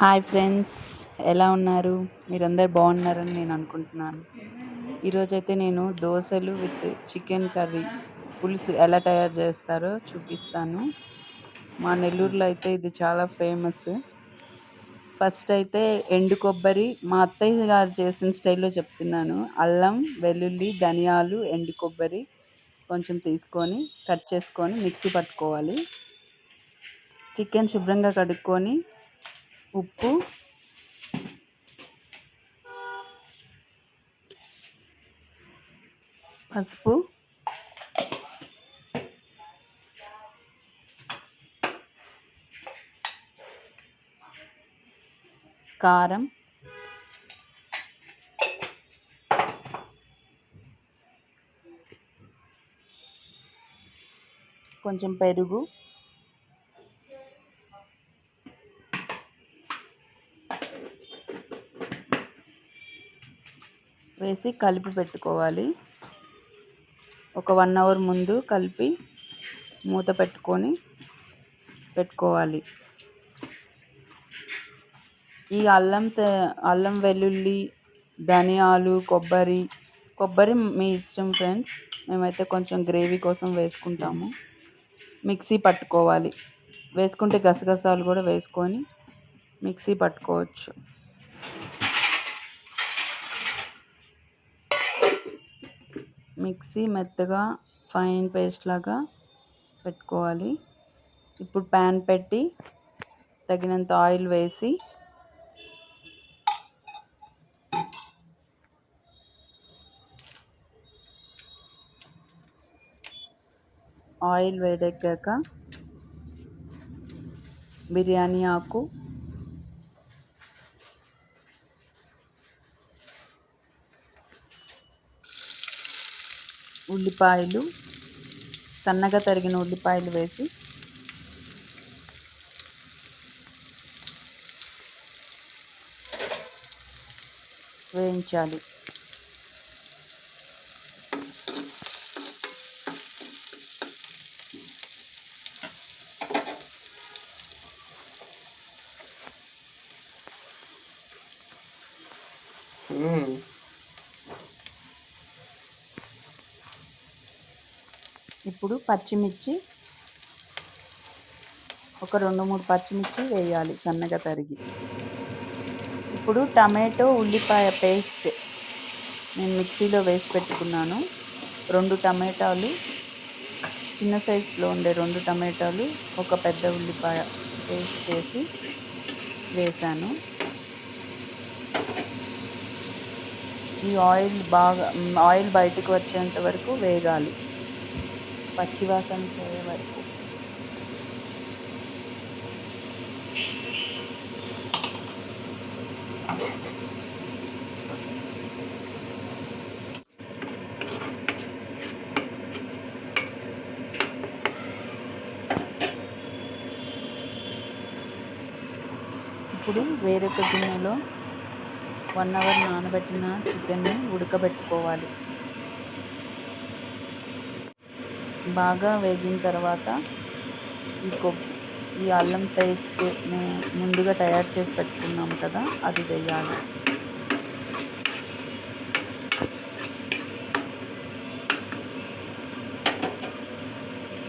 Hi friends ఎలా ఉన్నారు? మీరందరు బాగున్నారని నేను అనుకుంటున్నాను. ఈరోజైతే నేను దోశలు విత్ చికెన్ కర్రీ పులుసు ఎలా తయారు చేస్తారో చూపిస్తాను. మా నెల్లూరులో అయితే ఇది చాలా ఫేమస్. ఫస్ట్ అయితే ఎండు కొబ్బరి మా అత్తయ్య గారు చేసిన స్టైల్లో చెప్తున్నాను. అల్లం వెల్లుల్లి ధనియాలు ఎండు కొబ్బరి కొంచెం తీసుకొని కట్ చేసుకొని మిక్సీ పట్టుకోవాలి. చికెన్ శుభ్రంగా కడుక్కొని ఉప్పు. పసుపు. కారం. కొంచెం పెరుగు. వేసి కలిపి పెట్టుకోవాలి. ఒక వన్ అవర్ ముందు కలిపి మూత పెట్టుకొని పెట్టుకోవాలి. ఈ అల్లం అల్లం వెల్లుల్లి ధనియాలు కొబ్బరి కొబ్బరి మీ ఇష్టం ఫ్రెండ్స్. మేమైతే కొంచెం గ్రేవీ కోసం వేసుకుంటాము. మిక్సీ పట్టుకోవాలి. వేసుకుంటే గసగసాలు కూడా వేసుకొని మిక్సీ పట్టుకోవచ్చు. మిక్సీ మెత్తగా ఫైన్ పేస్ట్ లాగా పెట్టుకోవాలి. ఇప్పుడు ప్యాన్ పెట్టి తగినంత ఆయిల్ వేసి ఆయిల్ వేడెక్కాక బిర్యానీ ఆకు ఉల్లిపాయలు సన్నగా తరిగిన ఉల్లిపాయలు వేసి వేయించాలి. ఇప్పుడు పచ్చిమిర్చి ఒక రెండు మూడు పచ్చిమిర్చి వేయాలి సన్నగా తరిగి. ఇప్పుడు టమాటో ఉల్లిపాయ పేస్ట్ నేను మిక్సీలో వేసి పెట్టుకున్నాను. రెండు టమాటాలు చిన్న సైజులో ఉండే రెండు టమాటాలు ఒక పెద్ద ఉల్లిపాయ పేస్ట్ చేసి వేసాను. ఈ ఆయిల్ బాగా ఆయిల్ బయటకు వచ్చేంత వరకు వేగాలి. పచ్చివాసన పోయే వరకు. ఇప్పుడు వేరొక గిన్నెలో వన్ అవర్ నానబెట్టిన చికెన్ని ఉడకబెట్టుకోవాలి. బాగా వేగిన తర్వాత ఈ కొబ్బరి ఈ అల్లం పేస్ట్ ముందుగా తయారు చేసి పెట్టుకున్నాం కదా అది వేయాలి.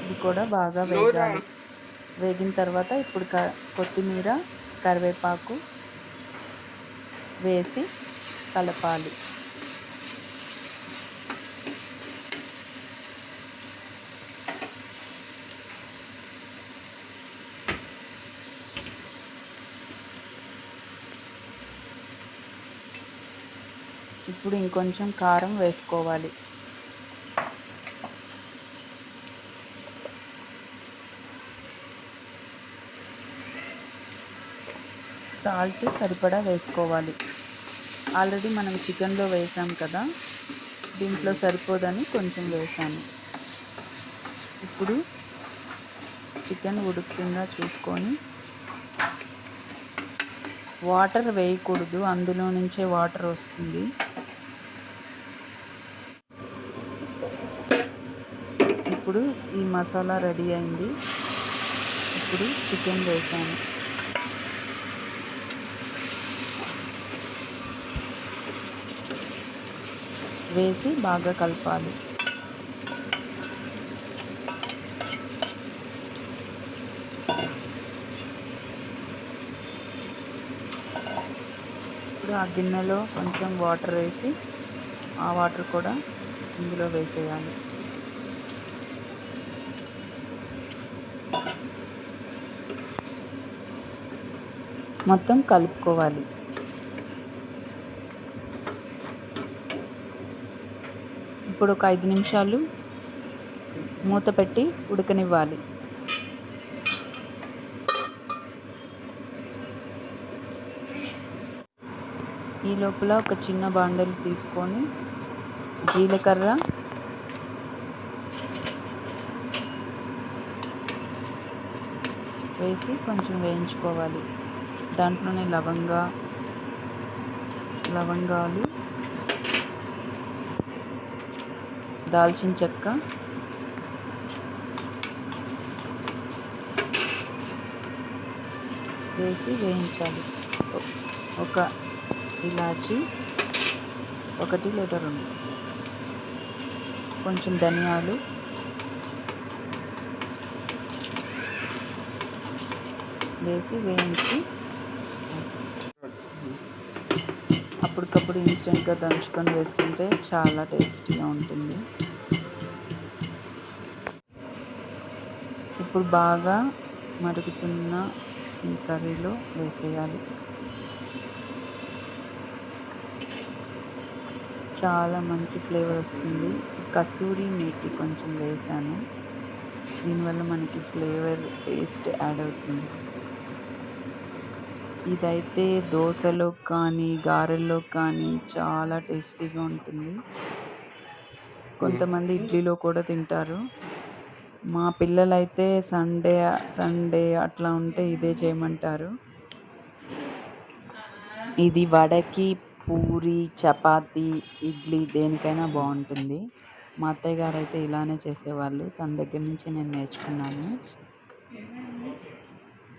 ఇది కూడా బాగా వేగాలి. వేగిన తర్వాత ఇప్పుడు క కొత్తిమీర కరివేపాకు వేసి కలపాలి. ఇప్పుడు ఇంకొంచెం కారం వేసుకోవాలి. సాల్ట్ సరిపడా వేసుకోవాలి. ఆల్రెడీ మనం చికెన్లో వేసాం కదా దీంట్లో సరిపోదని కొంచెం వేసాను. ఇప్పుడు చికెన్ ఉడుకుతుందా చూసుకొని వాటర్ వేయకూడదు అందులో నుంచే వాటర్ వస్తుంది. ఇప్పుడు ఈ మసాలా రెడీ అయింది. ఇప్పుడు చికెన్ వేసాను. వేసి బాగా కలపాలి. ఇప్పుడు ఆ గిన్నెలో కొంచెం వాటర్ వేసి ఆ వాటర్ కూడా ఇందులో వేసేయాలి. మొత్తం కలుపుకోవాలి. ఇప్పుడు ఒక ఐదు నిమిషాలు మూత పెట్టి ఉడకనివ్వాలి. ఈ లోపల ఒక చిన్న బాండలు తీసుకొని జీలకర్ర వేసి కొంచెం వేయించుకోవాలి. దాంట్లోనే లవంగా లవంగాలు దాల్చిన చెక్క వేసి వేయించాలి. ఒక ఇలాచి ఒకటి లేదా రెండు. కొంచెం ధనియాలు వేసి వేయించి అప్పటికప్పుడు ఇన్స్టెంట్గా దంచుకొని వేసుకుంటే చాలా టేస్టీగా ఉంటుంది. ఇప్పుడు బాగా మరుగుతున్న ఈ కర్రీలో వేసేయాలి. చాలా మంచి ఫ్లేవర్ వస్తుంది. కసూరి మేతి కొంచెం వేసాను. దీనివల్ల మనకి ఫ్లేవర్ టేస్ట్ యాడ్ అవుతుంది. ఇదైతే దోశలో కానీ గారెల్లో కానీ చాలా టేస్టీగా ఉంటుంది. కొంతమంది ఇడ్లీలో కూడా తింటారు. మా పిల్లలైతే సండే సండే అట్లా ఉంటే ఇదే చేయమంటారు. ఇది వడకి పూరి చపాతి ఇడ్లీ దేనికైనా బాగుంటుంది. మా అత్తయ్య గారు అయితే ఇలానే చేసేవాళ్ళు. తన దగ్గర నుంచి నేను నేర్చుకున్నాను.